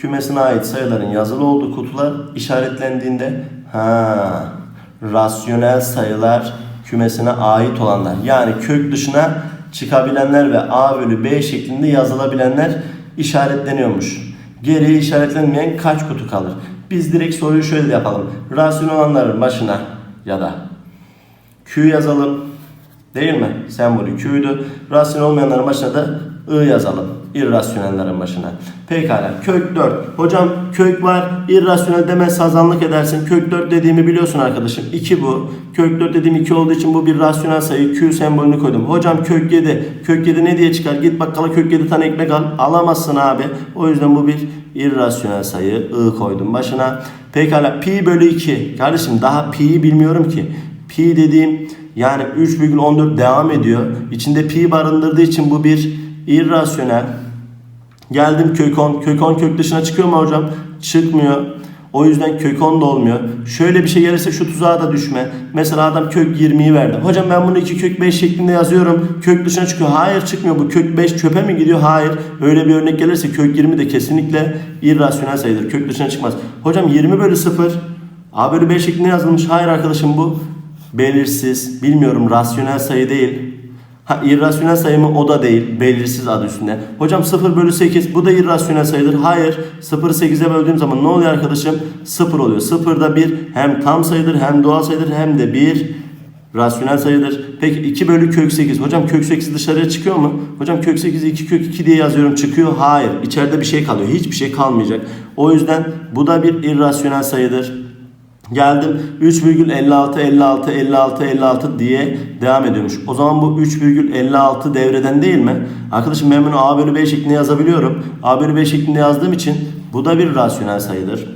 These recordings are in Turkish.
kümesine ait sayıların yazılı olduğu kutular işaretlendiğinde ha rasyonel sayılar kümesine ait olanlar yani kök dışına çıkabilenler ve a bölü b şeklinde yazılabilenler işaretleniyormuş. Geriye işaretlenmeyen kaç kutu kalır? Biz direkt soruyu şöyle yapalım. Rasyonel olanların başına ya da Q yazalım. Değil mi? Sembolü Q'ydu. Rasyonel olmayanların başına da I yazalım. İrrasyonellerin başına. Pekala. Kök 4. Hocam kök var. irrasyonel demez sazanlık edersin. Kök 4 dediğimi biliyorsun arkadaşım. 2 bu. Kök 4 dediğim 2 olduğu için bu bir rasyonel sayı. Q sembolünü koydum. Hocam kök 7. Kök 7 ne diye çıkar? Git bakkala kök 7 tane ekmek al. Alamazsın abi. O yüzden bu bir irrasyonel sayı. I koydum başına. Pekala. Pi bölü 2. Kardeşim daha pi'yi bilmiyorum ki. Pi dediğim yani 3,14 devam ediyor. İçinde pi barındırdığı için bu bir irrasyonel. Geldim kök 10. Kök 10 kök dışına çıkıyor mu hocam? Çıkmıyor. O yüzden kök 10 da olmuyor. Şöyle bir şey gelirse şu tuzağa da düşme. Mesela adam kök 20'yi verdi. Hocam ben bunu 2 kök 5 şeklinde yazıyorum. Kök dışına çıkıyor. Hayır çıkmıyor. Bu kök 5 çöpe mi gidiyor? Hayır. Öyle bir örnek gelirse kök 20 de kesinlikle irrasyonel sayıdır. Kök dışına çıkmaz. Hocam 20 bölü 0 A bölü B şeklinde yazılmış. Hayır arkadaşım bu belirsiz, bilmiyorum rasyonel sayı değil. Ha irrasyonel sayı mı o da değil. Belirsiz adı üstünde. Hocam 0 bölü 8 bu da irrasyonel sayıdır. Hayır. 0'ı 8'e böldüğüm zaman ne oluyor arkadaşım? 0 oluyor. 0 da bir hem tam sayıdır hem doğal sayıdır hem de bir rasyonel sayıdır. Peki 2 bölü kök 8. Hocam kök 8 dışarıya çıkıyor mu? Hocam kök 8'i 2 kök 2 diye yazıyorum çıkıyor. Hayır. İçeride bir şey kalıyor. Hiçbir şey kalmayacak. O yüzden bu da bir irrasyonel sayıdır. Geldim 3,56 56 56 56 diye devam ediyormuş. O zaman bu 3,56 devreden değil mi? Arkadaşım ben bunu A bölü B şeklinde yazabiliyorum. A bölü B şeklinde yazdığım için bu da bir rasyonel sayıdır.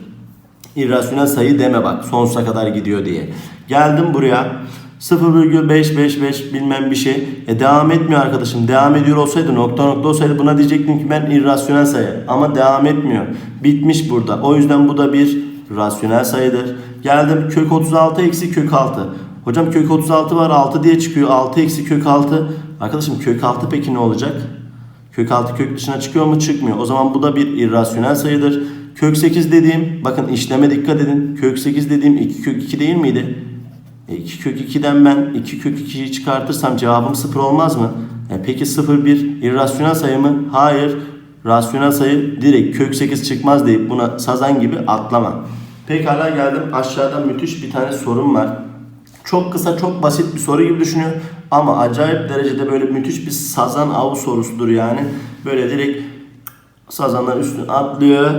İrrasyonel sayı deme bak sonsuza kadar gidiyor diye. Geldim buraya 0,555 bilmem bir şey. E devam etmiyor arkadaşım. Devam ediyor olsaydı nokta nokta olsaydı buna diyecektim ki ben irrasyonel sayı. Ama devam etmiyor. Bitmiş burada. O yüzden bu da bir rasyonel sayıdır. Geldim kök 36 eksi kök 6. Hocam kök 36 var 6 diye çıkıyor. 6 eksi kök 6. Arkadaşım kök 6 peki ne olacak? Kök 6 kök dışına çıkıyor mu? Çıkmıyor. O zaman bu da bir irrasyonel sayıdır. Kök 8 dediğim bakın işleme dikkat edin. Kök 8 dediğim 2 kök 2 değil miydi? E 2 kök 2'den ben 2 kök 2'yi çıkartırsam cevabım 0 olmaz mı? E peki 0 bir irrasyonel sayı mı? Hayır. Rasyonel sayı direkt kök 8 çıkmaz deyip buna sazan gibi atlama. Pekala geldim. Aşağıda müthiş bir tane sorum var. Çok kısa, çok basit bir soru gibi düşünüyor. Ama acayip derecede böyle müthiş bir sazan avı sorusudur yani. Böyle direkt sazanlar üstüne atlıyor.